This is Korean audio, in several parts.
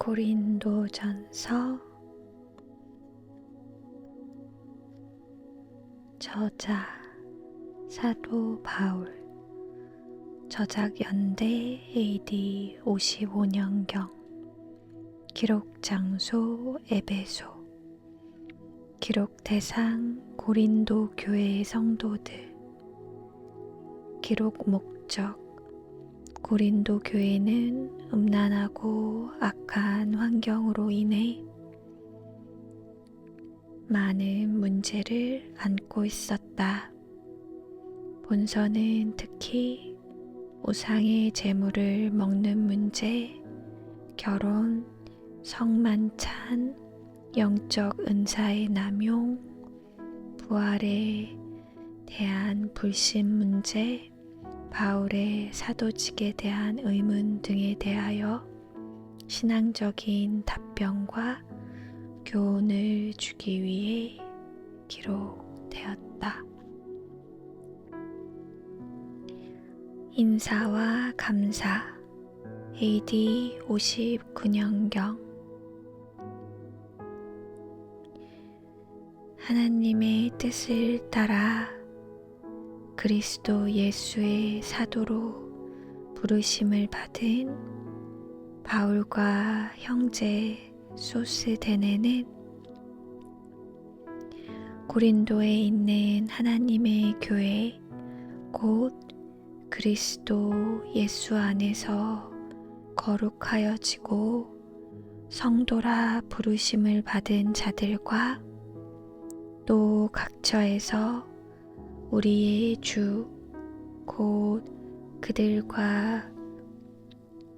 고린도전서 저자 사도 바울 저작 연대 AD 55년경 기록 장소 에베소 기록 대상 고린도 교회의 성도들 기록 목적 고린도 교회는 음란하고 악한 환경으로 인해 많은 문제를 안고 있었다. 본서는 특히 우상의 재물을 먹는 문제, 결혼, 성만찬, 영적 은사의 남용, 부활에 대한 불신 문제, 바울의 사도직에 대한 의문 등에 대하여 신앙적인 답변과 교훈을 주기 위해 기록되었다. 인사와 감사 AD 59년경 하나님의 뜻을 따라 그리스도 예수의 사도로 부르심을 받은 바울과 형제 소스데네는 고린도에 있는 하나님의 교회 곧 그리스도 예수 안에서 거룩하여지고 성도라 부르심을 받은 자들과 또 각처에서 우리의 주, 곧 그들과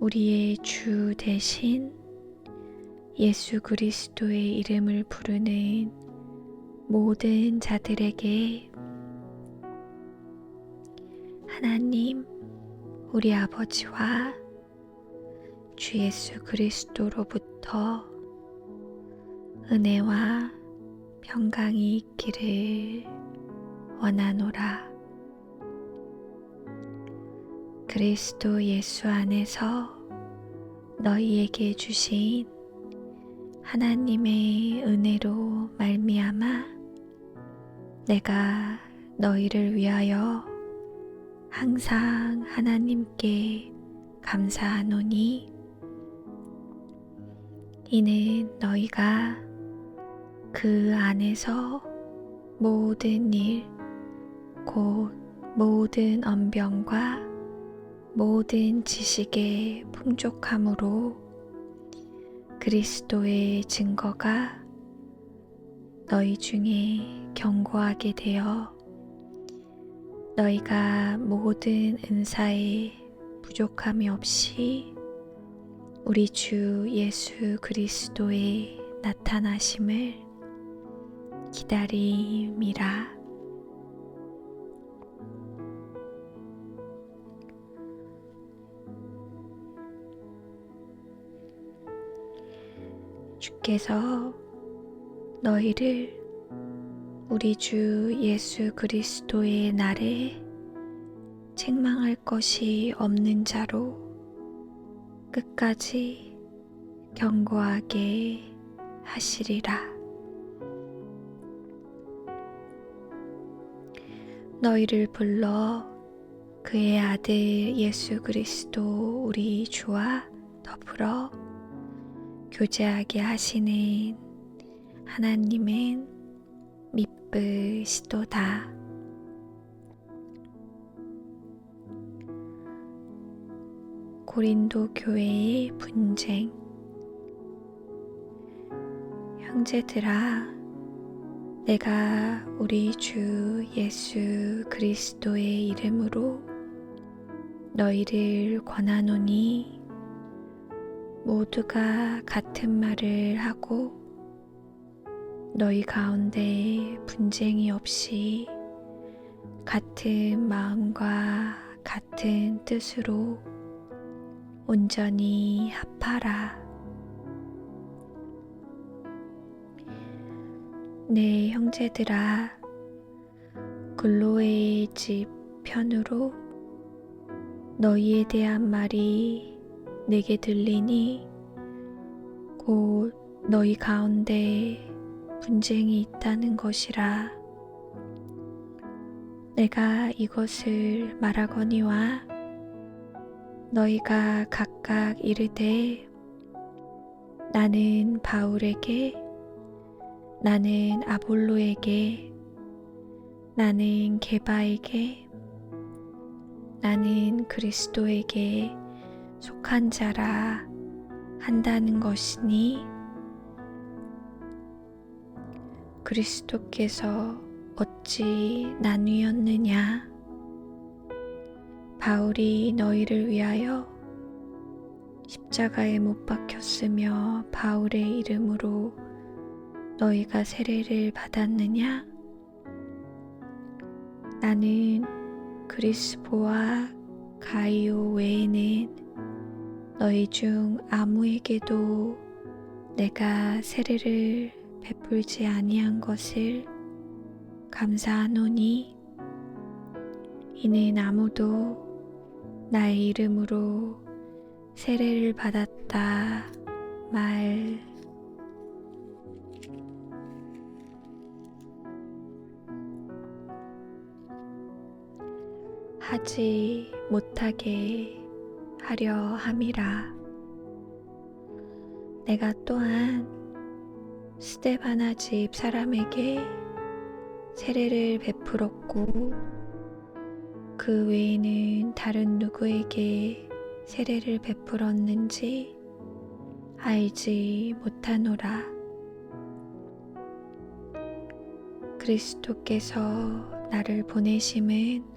우리의 주 대신 예수 그리스도의 이름을 부르는 모든 자들에게 하나님, 우리 아버지와 주 예수 그리스도로부터 은혜와 평강이 있기를 원하노라. 그리스도 예수 안에서 너희에게 주신 하나님의 은혜로 말미암아 내가 너희를 위하여 항상 하나님께 감사하노니 이는 너희가 그 안에서 모든 일, 곧 모든 언병과 모든 지식의 풍족함으로 그리스도의 증거가 너희 중에 견고하게 되어 너희가 모든 은사에 부족함이 없이 우리 주 예수 그리스도의 나타나심을 기다림이라. 주께서 너희를 우리 주 예수 그리스도의 날에 책망할 것이 없는 자로 끝까지 견고하게 하시리라. 너희를 불러 그의 아들 예수 그리스도 우리 주와 더불어 교제하게 하시는 하나님은 미쁘시도다. 고린도 교회의 분쟁 형제들아 내가 우리 주 예수 그리스도의 이름으로 너희를 권하노니 모두가 같은 말을 하고 너희 가운데 분쟁이 없이 같은 마음과 같은 뜻으로 온전히 합하라. 내 형제들아, 글로의 집 편으로 너희에 대한 말이 내게 들리니 곧 너희 가운데 분쟁이 있다는 것이라. 내가 이것을 말하거니와 너희가 각각 이르되 나는 바울에게 나는 아볼로에게 나는 게바에게 나는 그리스도에게 속한 자라 한다는 것이니 그리스도께서 어찌 나뉘었느냐? 바울이 너희를 위하여 십자가에 못 박혔으며 바울의 이름으로 너희가 세례를 받았느냐? 나는 그리스보와 가이오 외에는 너희 중 아무에게도 내가 세례를 베풀지 아니한 것을 감사하노니 이는 아무도 나의 이름으로 세례를 받았다 말. 하지 못하게 하려 함이라. 내가 또한 스테바나 집 사람에게 세례를 베풀었고 그 외에는 다른 누구에게 세례를 베풀었는지 알지 못하노라. 그리스도께서 나를 보내심은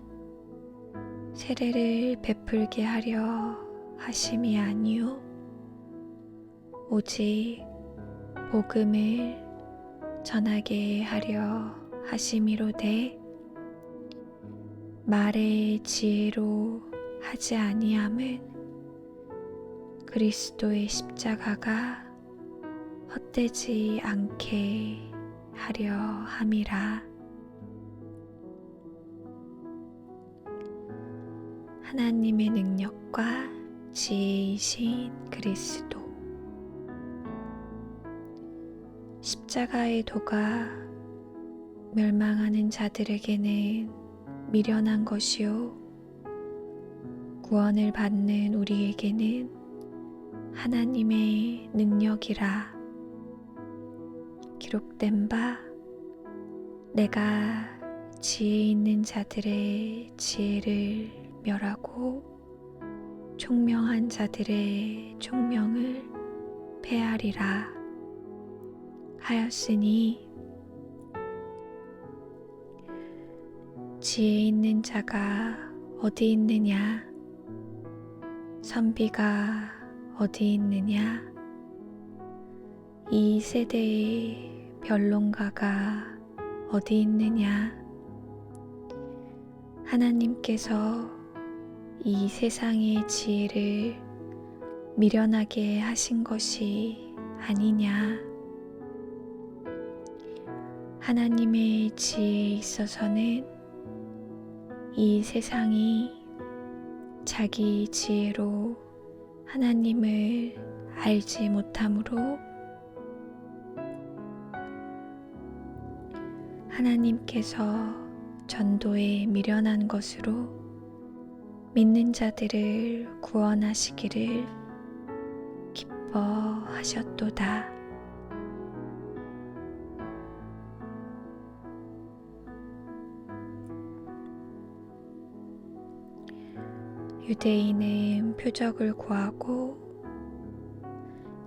세례를 베풀게 하려 하심이 아니요 오직 복음을 전하게 하려 하심이로되 말의 지혜로 하지 아니함은 그리스도의 십자가가 헛되지 않게 하려 함이라. 하나님의 능력과 지혜이신 그리스도. 십자가의 도가 멸망하는 자들에게는 미련한 것이요. 구원을 받는 우리에게는 하나님의 능력이라. 기록된 바, 내가 지혜 있는 자들의 지혜를 멸하고 총명한 자들의 총명을 패하리라 하였으니 지혜 있는 자가 어디 있느냐? 선비가 어디 있느냐? 이 세대의 변론가가 어디 있느냐? 하나님께서 이 세상의 지혜를 미련하게 하신 것이 아니냐. 하나님의 지혜에 있어서는 이 세상이 자기 지혜로 하나님을 알지 못하므로 하나님께서 전도에 미련한 것으로 믿는 자들을 구원하시기를 기뻐하셨도다. 유대인은 표적을 구하고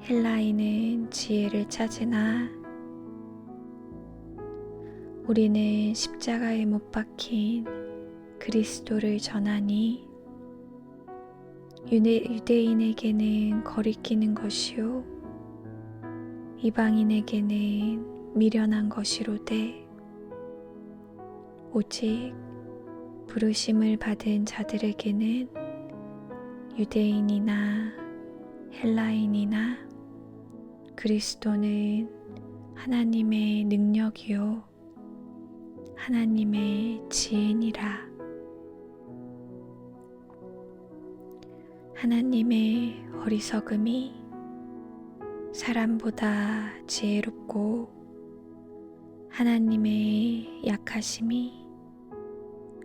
헬라인은 지혜를 찾으나 우리는 십자가에 못 박힌 그리스도를 전하니 유대, 유대인에게는 거리끼는 것이요 이방인에게는 미련한 것이로되 오직 부르심을 받은 자들에게는 유대인이나 헬라인이나 그리스도는 하나님의 능력이요 하나님의 지혜니라. 하나님의 어리석음이 사람보다 지혜롭고 하나님의 약하심이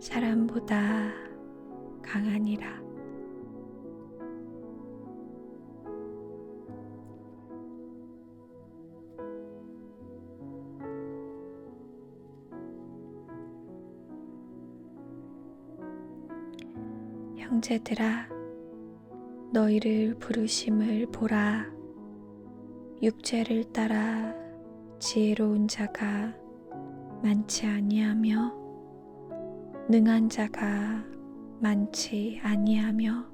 사람보다 강하니라. 형제들아, 너희를 부르심을 보라. 육체를 따라 지혜로운 자가 많지 아니하며 능한 자가 많지 아니하며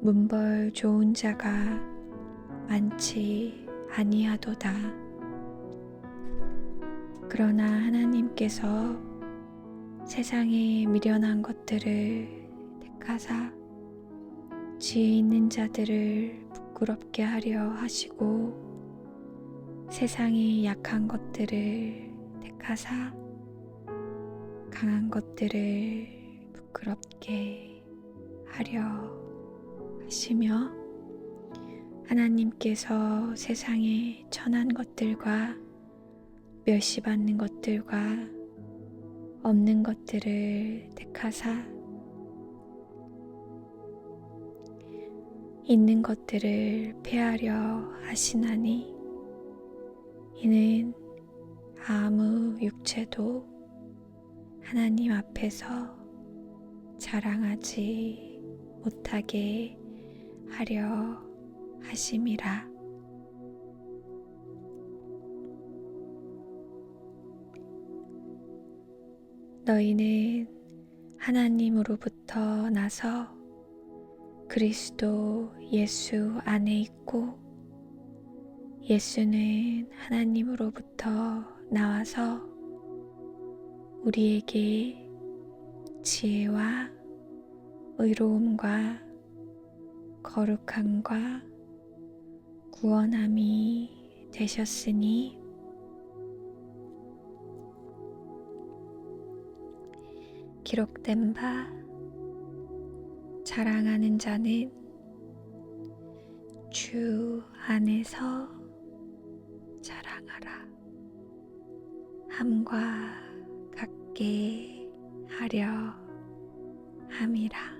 문벌 좋은 자가 많지 아니하도다. 그러나 하나님께서 세상에 미련한 것들을 택하사 지혜 있는 자들을 부끄럽게 하려 하시고 세상의 약한 것들을 택하사 강한 것들을 부끄럽게 하려 하시며 하나님께서 세상의 천한 것들과 멸시받는 것들과 없는 것들을 택하사 있는 것들을 폐하려 하시나니 이는 아무 육체도 하나님 앞에서 자랑하지 못하게 하려 하심이라. 너희는 하나님으로부터 나서 그리스도 예수 안에 있고 예수는 하나님으로부터 나와서 우리에게 지혜와 의로움과 거룩함과 구원함이 되셨으니 기록된 바 자랑하는 자는 주 안에서 자랑하라. 함과 같게 하려 함이라.